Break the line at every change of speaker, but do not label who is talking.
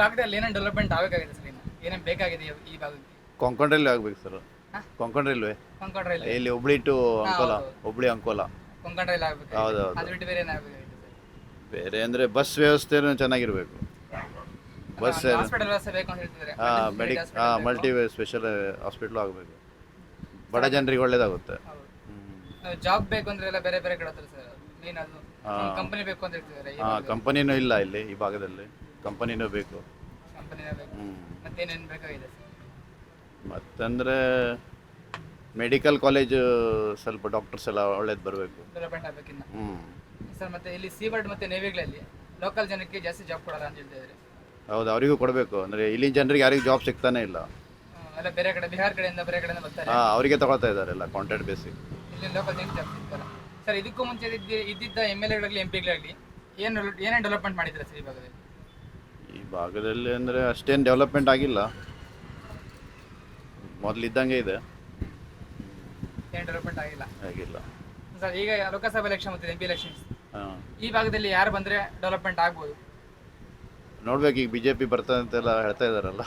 ಭಾಗದಲ್ಲಿ ಏನೇನು ಡೆವಲಪ್ಮೆಂಟ್ ಆಗಬೇಕಾಗಿದೆ ಸರ್ ಇನ್ನು? ಏನೇನು ಬೇಕಾಗಿದೆ ಈ- ಈ ಭಾಗಕ್ಕೆ?
ಕೊಂಕಣ ರೈಲ್ವೆ ಆಗ್ಬೇಕು sir? Konkan railway.
Konkan rail
ಇಲ್ಲಿ ಹುಬ್ಳಿ ಟು ಅಂಕೋಲ. ಹುಬ್ಳಿ ಅಂಕೋಲ.
ಕೊಂಕಣ ರೈಲ್ ಆಗಬೇಕು
ಹೌದು, ಹೌದು.
ಅದು ಬಿಟ್ಟು ಬೇರೆ ಏನಾಗಬೇಕಾಗಿದೆ ಸರ್?
ಬೇರೆ ಅಂದರೆ ಬಸ್ ವ್ಯವಸ್ಥೆನೂ ಚೆನ್ನಾಗಿರಬೇಕು. ಬಸ್
ಹಾಸ್ಪಿಟಲ್ ವ್ಯವಸ್ಥೆ ಬೇಕು ಅಂತ ಹೇಳ್ತಿದ್ದಾರೆ.
ಹಾಂ ಮೆಡಿಕ್ ಹಾಂ ಮಲ್ಟಿ ಸ್ಪೆಷಲ್ ಹಾಸ್ಪಿಟ್ಲು ಆಗಬೇಕು. ಬಡ ಜನರಿಗೆ ಒಳ್ಳೇದಾಗುತ್ತೆ.
ಜಾಬ್ ಬೇಕು ಅಂದ್ರೆ ಎಲ್ಲ ಬೇರೆ ಬೇರೆ ಕಡೆ ಸರ್. ಮೇನ್ ಅದು ಕಂಪನಿ ಬೇಕು ಅಂತ ಹೇಳ್ತಿದ್ದಾರೆ
ಹಾಂ ಕಂಪನಿನೂ ಇಲ್ಲ ಇಲ್ಲಿ ಈ ಭಾಗದಲ್ಲಿ. ಕಂಪನಿನೂ ಬೇಕು.
ಮತ್ತಂದ್ರೆ ಬೇಕು.
ಹ್ಞೂ
ಮತ್ತೇನೇನು ಬೇಕಾಗಿದೆ ಸರ್?
ಮತ್ತಂದರೆ ಮೆಡಿಕಲ್ ಕಾಲೇಜು ಸ್ವಲ್ಪ ಡಾಕ್ಟರ್ಸ್ ಎಲ್ಲ ಒಳ್ಳೇದು ಬರಬೇಕು.
ಡೆವಲಪ್ಮೆಂಟ್ ಆಗಬೇಕಿನ್ನ
ಹ್ಞೂ
ಸರ್ ಮತ್ತೆ ಇಲ್ಲಿ ಸೀಬರ್ಡ್ ಮತ್ತೆ ನೇವಿಗಳಲ್ಲಿ ಲೋಕಲ್ ಜನಕ್ಕೆ ಜಾಸ್ತಿ ಜಾಬ್ ಕೊಡಲ್ಲ ಅಂತ ಹೇಳ್ತಿದ್ದಾರೆ
ಹೌದು ಅವರಿಗೂ ಕೊಡಬೇಕು. ಅಂದರೆ ಇಲ್ಲಿನ ಜನರಿಗೆ ಯಾರಿಗೂ ಜಾಬ್ ಸಿಗ್ತಾನೆ ಇಲ್ಲ.
ಎಲ್ಲ ಬೇರೆ ಕಡೆ ಬಿಹಾರ್ ಕಡೆಯಿಂದ ಬೇರೆ ಕಡೆಯಿಂದ ಬರ್ತಾರೆ.
ಹಾಂ ಅವರಿಗೆ ತಗೊಳ್ತಾ ಇದ್ದಾರೆ ಎಲ್ಲ ಕಾಂಟ್ರಾಕ್ಟ್ ಬೇಸಿ
ಇಲ್ಲಿ ಲೋಕಲ್ ಜನಕ್ಕೆ ಜಾಬ್ ಸಿಗ್ತಲ್ಲ ಸರ್ ಇದಕ್ಕೂ ಮುಂಚೆ ಇದ್ದ- ಇದ್ದಿದ್ದ ಎಂ ಎಲ್ ಎಗಳಾಗಲಿ ಎಂ ಪಿಗಳಾಗಲಿ ಏನು ಏನೇನು ಡೆವಲಪ್ಮೆಂಟ್ ಮಾಡಿದ್ರೆ ಸರ್ ಈ ಭಾಗದಲ್ಲಿ?
ಈ ಭಾಗದಲ್ಲಿ ಅಂದರೆ ಅಷ್ಟೇನು ಡೆವಲಪ್ಮೆಂಟ್ ಆಗಿಲ್ಲ. ಮೊದಲಿದ್ದಂಗೆ ಇದೆ.
ಏನು ಡೆವಲಪ್ಮೆಂಟ್ ಆಗಿಲ್ಲ.
ಆಗಿಲ್ಲ.
ಸರ್ ಈಗ ಲೋಕಸಭೆ ಎಲೆಕ್ಷನ್ ಮತ್ತು ಎಂ ಪಿ ಎಲೆಕ್ಷನ್ಸ್
ಹಾಂ.
ಈ ಭಾಗದಲ್ಲಿ ಯಾರು ಬಂದರೆ ಡೆವಲಪ್ಮೆಂಟ್ ಆಗ್ಬೋದು?
ನೋಡ್ಬೇಕು ಈಗ ಬಿ ಜೆ ಪಿ ಬರ್ತದೆ ಅಂತೆಲ್ಲ ಹೇಳ್ತಾ ಇದ್ದಾರಲ್ಲ